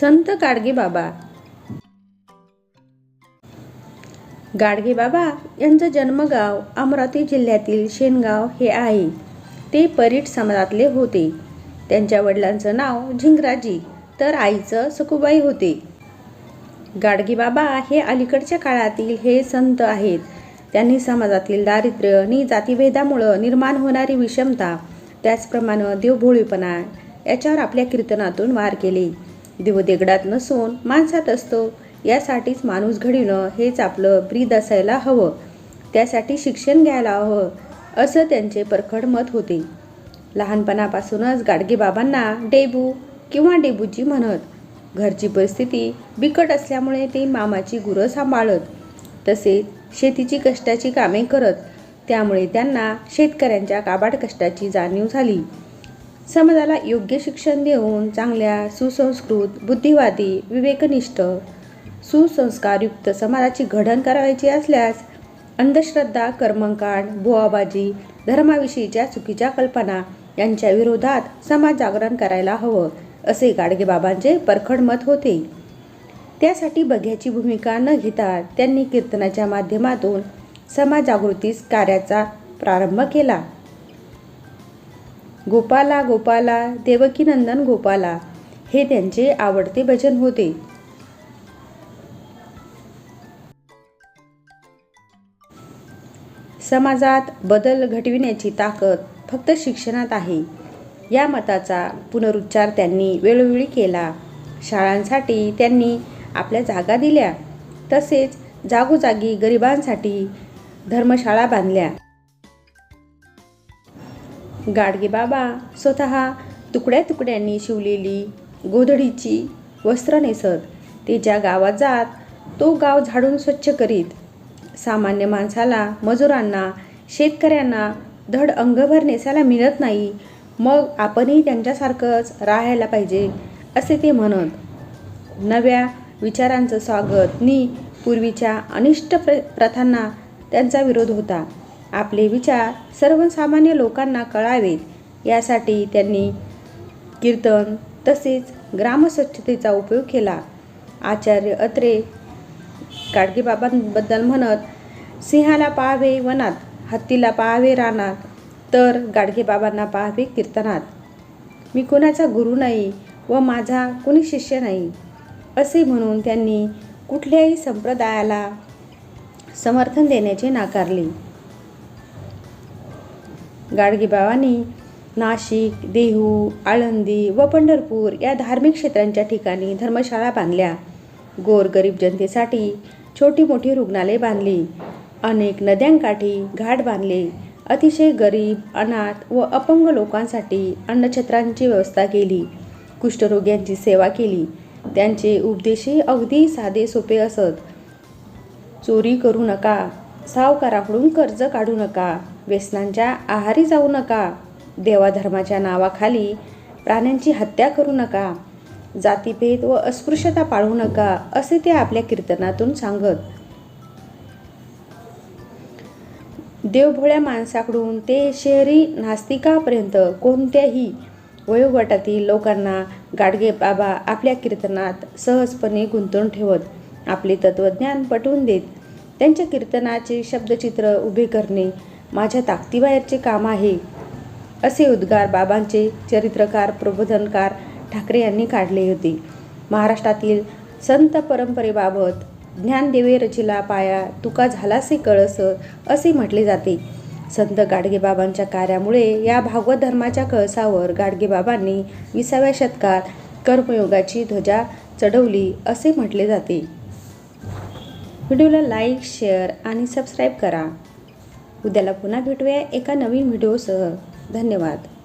संत गाडगे बाबा. गाडगे बाबा यांचं जन्मगाव अमरावती जिल्ह्यातील शेनगाव हे आहे. ते परीट समाजातले होते. त्यांच्या वडिलांचं नाव झिंगराजी तर आईचं सखुबाई होते. गाडगे बाबा हे अलीकडच्या काळातील हे संत आहेत. त्यांनी समाजातील दारिद्र्य आणि जातीभेदामुळं निर्माण होणारी विषमता त्याचप्रमाणे देवभोळीपणा याच्यावर आपल्या कीर्तनातून वार केले. देव देगडात नसून माणसात असतो. यासाठीच माणूस घडविणं हेच आपलं ब्रीद असायला हवं. त्यासाठी शिक्षण घ्यायला हवं असं त्यांचे परखड मत होते. लहानपणापासूनच गाडगेबाबांना डेबू किंवा डेबूजी म्हणत. घरची परिस्थिती बिकट असल्यामुळे ते मामाची गुरं सांभाळत. तसेच शेतीची कष्टाची कामे करत. त्यामुळे त्यांना शेतकऱ्यांच्या काबाड कष्टाची जाणीव झाली. समाजाला योग्य शिक्षण देऊन चांगल्या सुसंस्कृत बुद्धिवादी विवेकनिष्ठ सुसंस्कारयुक्त समाजाची घडण करायची असल्यास अंधश्रद्धा कर्मकांड बुवाबाजी धर्माविषयीच्या चुकीच्या कल्पना यांच्या विरोधात समाज जागरण करायला हवं असे गाडगेबाबांचे परखड मत होते. त्यासाठी बघ्याची भूमिका न घेता त्यांनी कीर्तनाच्या माध्यमातून समाज जागृतीस कार्याचा प्रारंभ केला. गोपाला गोपाला देवकीनंदन गोपाला हे त्यांचे आवडते भजन होते. समाजात बदल घडविण्याची ताकद फक्त शिक्षणात आहे. या मताचा पुनरुच्चार त्यांनी वेळोवेळी केला. शाळांसाठी त्यांनी आपल्या जागा दिल्या. तसेच जागोजागी गरिबांसाठी धर्मशाळा बांधल्या. गाडगे बाबा स्वतः तुकड्या तुकड्यांनी शिवलेली गोधडीची वस्त्र नेसत ते ज्या गावात जात तो गाव झाडून स्वच्छ करीत. सामान्य माणसाला मजुरांना शेतकऱ्यांना धड अंगभर नेसायला मिळत नाही. मग आपणही त्यांच्यासारखंच राहायला पाहिजे असे ते म्हणत. नव्या विचारांचं स्वागत नी पूर्वीच्या अनिष्ट प्र प्रथांना त्यांचा विरोध होता. आपले विचार सर्वसामान्य लोकांना कळावेत. यासाठी त्यांनी कीर्तन तसेच ग्रामस्वच्छतेचा उपयोग केला. आचार्य अत्रे गाडगेबाबांबद्दल म्हणत सिंहाला पाहावे वनात हत्तीला पाहावे रानात तर गाडगेबाबांना पाहावे कीर्तनात. मी कोणाचा गुरु नाही व माझा कोणी शिष्य नाही. असे म्हणून त्यांनी कुठल्याही संप्रदायाला समर्थन देण्याचे नाकारले. गाडगेबाबांनी नाशिक देहू आळंदी व पंढरपूर या धार्मिक क्षेत्रांच्या ठिकाणी धर्मशाळा बांधल्या. गोरगरीब जनतेसाठी छोटी मोठी रुग्णालये बांधली. अनेक नद्यांकाठी घाट बांधले. अतिशय गरीब अनाथ व अपंग लोकांसाठी अन्नछत्रांची व्यवस्था केली. कुष्ठरोग्यांची सेवा केली. त्यांचे उपदेशही अगदी साधे सोपे असत. चोरी करू नका सावकाराकडून कर्ज काढू नका. व्यसनांच्या आहारी जाऊ नका. देवाधर्माच्या नावाखाली प्राण्यांची हत्या करू नका. जातीभेद व अस्पृश्यता पाळू नका असे ते आपल्या कीर्तनातून सांगत. देवभोळ्या माणसाकडून ते शहरी नास्तिकापर्यंत कोणत्याही वयोगटातील लोकांना गाडगे बाबा आपल्या कीर्तनात सहजपणे गुंतवून ठेवत आपले तत्त्वज्ञान पटवून देत त्यांच्या कीर्तनाचे शब्दचित्र उभे करणे माझ्या ताकदीबाहेरचे काम आहे असे उद्गार बाबांचे चरित्रकार प्रबोधनकार ठाकरे यांनी काढले होते. महाराष्ट्रातील संत परंपरेबाबत ज्ञानदेवे रचिला पाया तुका झालासे कळस असे म्हटले जाते. संत गाडगेबाबांच्या कार्यामुळे या भागवत धर्माच्या कळसावर गाडगेबाबांनी विसाव्या शतकात कर्मयोगाची ध्वजा चढवली असे म्हटले जाते. व्हिडिओला लाईक शेअर आणि सबस्क्राईब करा. उद्याला पुन्हा भेटूया एका नवीन व्हिडिओसह. धन्यवाद.